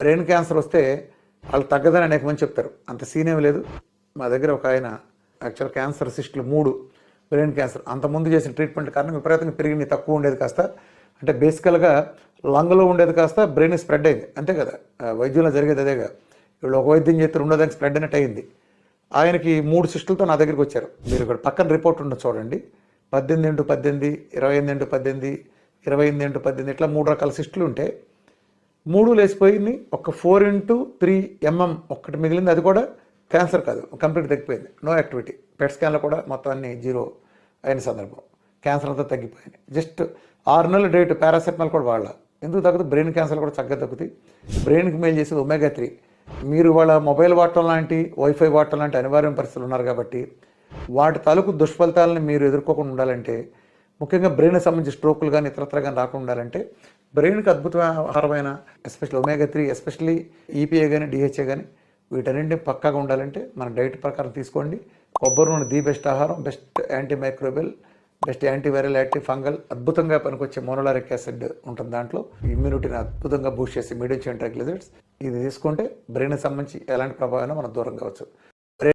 Brain cancer వస్తే వాళ్ళు తగ్గదని అనేక మంది చెప్తారు. అంత సీన్ ఏమి లేదు. మా దగ్గర ఒక ఆయన యాక్చువల్ క్యాన్సర్ సిస్టులు మూడు బ్రెయిన్ క్యాన్సర్. అంత ముందు చేసిన ట్రీట్మెంట్ కారణం విపరీతంగా పెరిగింది. తక్కువ ఉండేది కాస్త. అంటే బేసికల్గా లంగ్లో ఉండేది కాస్త బ్రెయిన్ స్ప్రెడ్ అయింది. అంతే కదా. వైద్యంలో జరిగేది అదేగా. వీళ్ళు ఒక వైద్యం చేస్తే రెండో దానికి స్ప్రెడ్ అయినట్టు అయింది. ఆయనకి మూడు సిస్టులతో నా దగ్గరికి వచ్చారు. మీరు ఇక్కడ పక్కన రిపోర్ట్ ఉండదు చూడండి. పద్దెనిమిది ఇంటూ పద్దెనిమిది ఇరవై ఎనిమిది ఇంటూ పద్దెనిమిది ఇరవై ఎనిమిది ఇంటూ పద్దెనిమిది ఇట్లా మూడు రకాల సిస్టులు ఉంటే మూడు లేచిపోయింది ఒక ఫోర్ ఇంటూ త్రీ ఎంఎం ఒక్కటి మిగిలింది. అది కూడా క్యాన్సర్ కాదు కంప్లీట్ తగ్గిపోయింది. No activity. పెట్ స్కాన్లో కూడా మొత్తం అన్ని జీరో అయిన సందర్భం. క్యాన్సర్ అంతా తగ్గిపోయింది. జస్ట్ ఆరు నెలల డేట్ పారాసెటమాల్ కూడా వాళ్ళ. ఎందుకు తగ్గుతుంది బ్రెయిన్ క్యాన్సర్ కూడా చక్కగా తగ్గుతుంది బ్రెయిన్కి మేలు చేసేది ఒమేగా త్రీ. మీరు వాళ్ళ మొబైల్ వాడటం లాంటి వైఫై వాడటం లాంటి అనివార్య పరిస్థితులు ఉన్నారు కాబట్టి వాటి తాలూకు దుష్ఫలితాలను మీరు ఎదుర్కోకుండా ఉండాలంటే ముఖ్యంగా బ్రెయిన్కి సంబంధించి స్ట్రోకులు కానీ ఇతరత్ర కానీ రాకుండా ఉండాలంటే బ్రెయిన్కి అద్భుతమైన ఆహారమైన especially omega three especially EPA కానీ డిహెచ్ఏ కానీ వీటన్నింటినీ పక్కాగా ఉండాలంటే మన డైట్ ప్రకారం తీసుకోండి. కొబ్బరి నూనె ది బెస్ట్ ఆహారం best anti microbial best antiviral anti fungal అద్భుతంగా పనికొచ్చే మోనోలారిక్ యాసిడ్ ఉంటుంది దాంట్లో. ఇమ్యూనిటీని అద్భుతంగా బూస్ట్ చేసి మీడియం చైన్ ఇది తీసుకుంటే బ్రెయిన్కి సంబంధించి ఎలాంటి ప్రభావం మనం దూరం కావచ్చు.